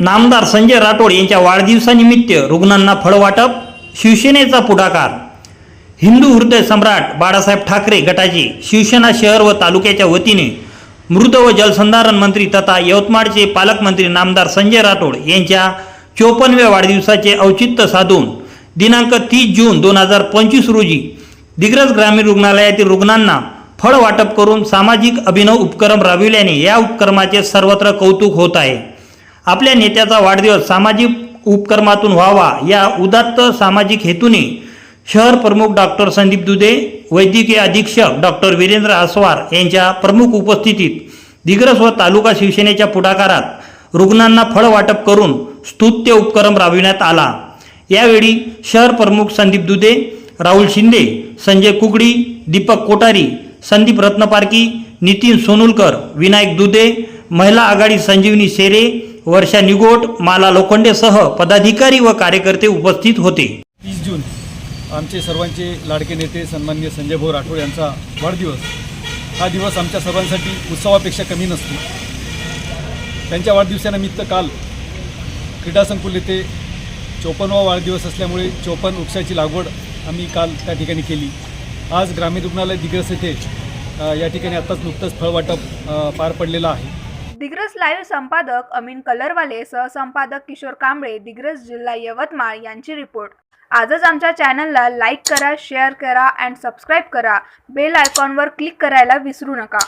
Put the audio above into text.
नामदार संजय राठोड यांच्या वाढदिवसानिमित्त रुग्णांना फळवाटप शिवसेनेचा पुढाकार. हिंदू हृदय सम्राट बाळासाहेब ठाकरे गटाचे शिवसेना शहर व तालुक्याच्या वतीने मृद व जलसंधारण मंत्री तथा यवतमाळचे पालकमंत्री नामदार संजय राठोड यांच्या चोपन्नव्या वाढदिवसाचे औचित्य साधून दिनांक तीस जून दोन हजार पंचवीस रोजी दिग्रज ग्रामीण रुग्णालयातील रुग्णांना फळ वाटप करून सामाजिक अभिनव उपक्रम राबविल्याने या उपक्रमाचे सर्वत्र कौतुक होत आहे. आपल्या नेत्याचा वाढदिवस सामाजिक उपक्रमातून व्हावा या उदात्त सामाजिक हेतूने शहर प्रमुख डॉक्टर संदीप दुधे वैद्यकीय अधीक्षक डॉक्टर वीरेंद्र आसवार यांच्या प्रमुख उपस्थितीत दिग्रस व तालुका शिवसेनेच्या पुढाकारात रुग्णांना फळ वाटप करून स्तुत्य उपक्रम राबविण्यात आला. यावेळी शहर प्रमुख संदीप दुधे राहुल शिंदे संजय कुकडी दीपक कोठारी संदीप रत्नपारकी नितीन सोनुलकर विनायक दुधे महिला आघाडी संजीवनी शेरे वर्षा निगोट माला लोखंडेसह पदाधिकारी व कार्यकर्ते उपस्थित होते. तीस जून आमचे सर्वांचे लाडके नेते सन्माननीय संजय भाऊ राठोड यांचा वाढदिवस. हा दिवस आमच्या सर्वांसाठी उत्सवापेक्षा कमी नसतो. त्यांच्या वाढदिवसानिमित्त काल क्रीडा संकुल येथे चोपन्नवा वाढदिवस असल्यामुळे चोपन्न वृक्षाची लागवड आम्ही काल त्या ठिकाणी केली. आज ग्रामीण रुग्णालय दिग्रस येथे या ठिकाणी आत्ताच नुकतंच फळवाटप पार पडलेलं आहे. दिग्रस लाईव्ह संपादक अमीन कलरवाले सहसंपादक किशोर कांबळे दिग्रस जिल्हा यवतमाळ यांची रिपोर्ट आजच आमच्या चॅनलला लाईक करा शेअर करा अँड सबस्क्राईब करा. बेल आयकॉनवर क्लिक करायला विसरू नका.